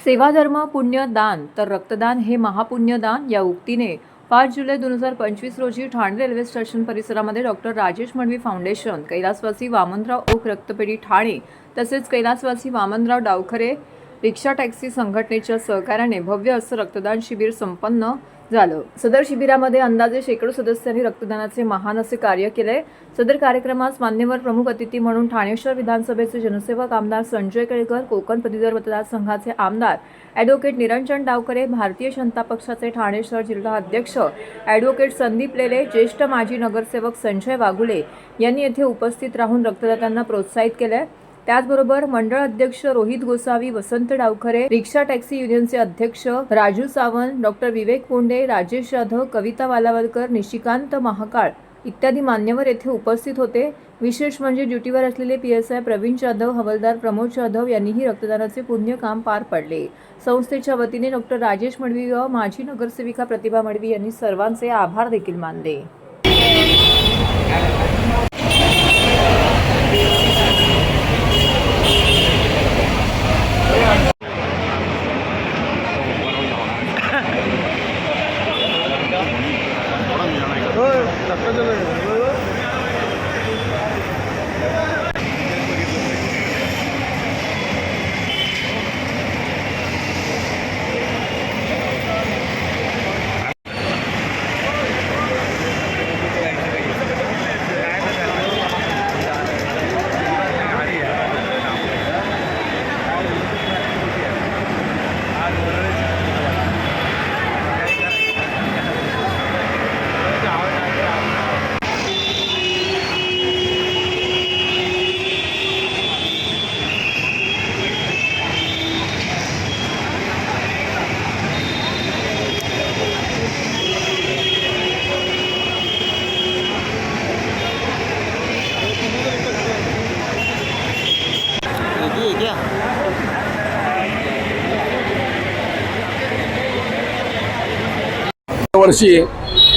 सेवाधर्म पुण्य दान तर रक्तदान हे महापुण्यदान या उक्तीने पाच जुलै दोन हजार पंचवीस रोजी ठाणे रेल्वे स्टेशन परिसरामध्ये डॉक्टर राजेश मडवी फाउंडेशन कैलासवासी वामनराव ओक रक्तपेढी ठाणे तसेच कैलासवासी वामनराव डावखरे रिक्षा टॅक्सी संघटनेच्या सहकार्याने भव्य असं रक्तदान शिबिर संपन्न झालं. सदर शिबिरामध्ये अंदाजे शेकडो सदस्यांनी रक्तदानाचे महान असे कार्य केले. सदर कार्यक्रमास मान्यवर प्रमुख अतिथी म्हणून ठाणे शहर विधानसभेचे जनसेवक आमदार संजय केळकर कोकण पदवीधर मतदारसंघाचे आमदार ॲडव्होकेट निरंजन डावकरे भारतीय जनता पक्षाचे ठाणे शहर जिल्हा अध्यक्ष ॲडव्होकेट संदीप लेले ज्येष्ठ माजी नगरसेवक संजय वाघुले यांनी येथे उपस्थित राहून रक्तदात्यांना प्रोत्साहित केले. त्याचबरोबर मंडळ अध्यक्ष रोहित गोसावी वसंत डावखरे रिक्षा टॅक्सी युनियनचे अध्यक्ष राजू सावंत डॉक्टर विवेक पोंडे राजेश जाधव कविता वालावलकर निशिकांत महाकाळ इत्यादी मान्यवर येथे उपस्थित होते. विशेष म्हणजे ड्युटीवर असलेले P S I Pravin Jadhav हवालदार प्रमोद जाधव यांनीही रक्तदानाचे पुण्य काम पार पडले. संस्थेच्या वतीने डॉक्टर राजेश मडवी व माजी नगरसेविका प्रतिभा मडवी यांनी सर्वांचे आभार देखील मानले. वर्षी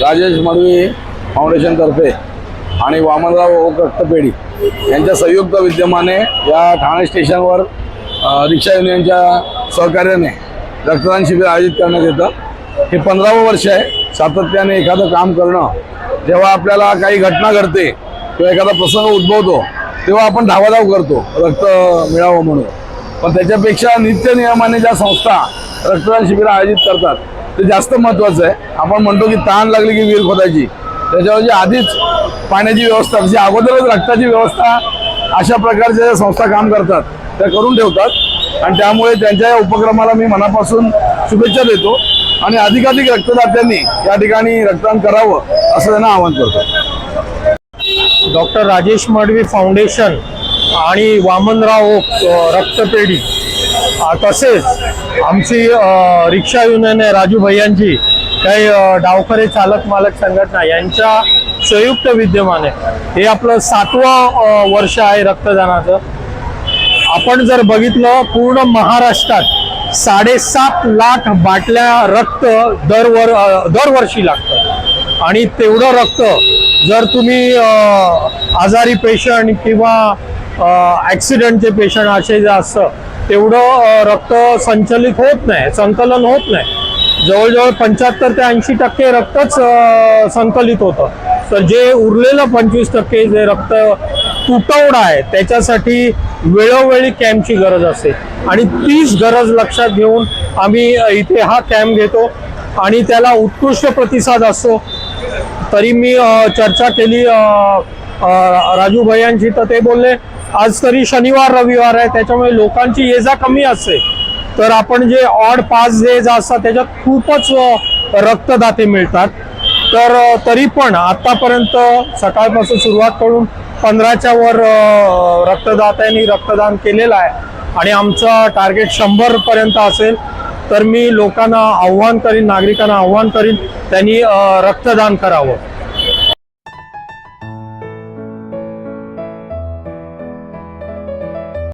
राजेश मडवी फाउंडेशनतर्फे आणि वामनराव ओकटपेढी यांच्या संयुक्त विद्यमाने या ठाणे स्टेशनवर रिक्षा युनियनच्या सहकार्याने रक्तदान शिबिर आयोजित करण्यात येतं. हे पंधरावं वर्ष आहे. सातत्याने एखादं काम करणं जेव्हा आपल्याला काही घटना घडते किंवा एखादा प्रसंग उद्भवतो तेव्हा आपण धावाधाव करतो रक्त मिळावं म्हणून. पण त्याच्यापेक्षा नित्य नियमाने ज्या संस्था रक्तदान शिबिर आयोजित करतात ते जास्त महत्त्वाचं आहे. आपण म्हणतो की ताण लागली की विहीर खोदायची. त्याच्यावर जी आधीच पाण्याची व्यवस्था म्हणजे अगोदरच रक्ताची व्यवस्था अशा प्रकारच्या ज्या संस्था काम करतात त्या करून ठेवतात. आणि त्यामुळे त्यांच्या या उपक्रमाला मी मनापासून शुभेच्छा देतो. आणि अधिकाधिक रक्तदात्यांनी या ठिकाणी रक्तदान करावं असं त्यांना आवाहन करतो. डॉक्टर राजेश मडवी फाउंडेशन आणि वामनराव रक्तपेढी. तसेच आमची रिक्षा युनियन आहे राजू भैयांची. काही डावखरे चालक मालक संघटना यांच्या संयुक्त विद्यमाने हे आपलं सातवं वर्ष आहे रक्तदानाचं. आपण जर बघितलं पूर्ण महाराष्ट्रात साडेसात लाख बाटल्या रक्त दरवर दरवर्षी लागतं. आणि तेवढं रक्त जर तुम्ही आजारी पेशंट किंवा ॲक्सिडेंटचे पेशंट असे जे असतं तेवढं रक्त संचलित होत नाही संकलन होत नाही. जवळजवळ पंच्याहत्तर ते ऐंशी टक्के रक्तच संकलित होतं. तर जे उरलेलं पंचवीस टक्के जे रक्त तुटवडा आहे त्याच्यासाठी वेळोवेळी कॅम्पची गरज असते. आणि तीच गरज लक्षात घेऊन आम्ही इथे हा कॅम्प घेतो. आणि त्याला उत्कृष्ट प्रतिसाद असतो. तरी मी चर्चा केली राजू भैयांची तर ते बोलले आज तरी शनिवार रविवार आहे. त्याच्यामुळे लोकांची ये जा कमी असते तर आपण जे ऑड पाच जे जा असतात त्याच्यात खूपच रक्तदाते मिळतात. तर तरी पण आतापर्यंत सकाळपासून सुरुवात करून पंधराच्या वर रक्तदात्यांनी रक्तदान केलेलं आहे. आणि आमचं टार्गेट शंभर पर्यंत असेल. तर मी लोकांना आव्हान करीन नागरिकांना आव्हान करीन त्यांनी रक्तदान करावं.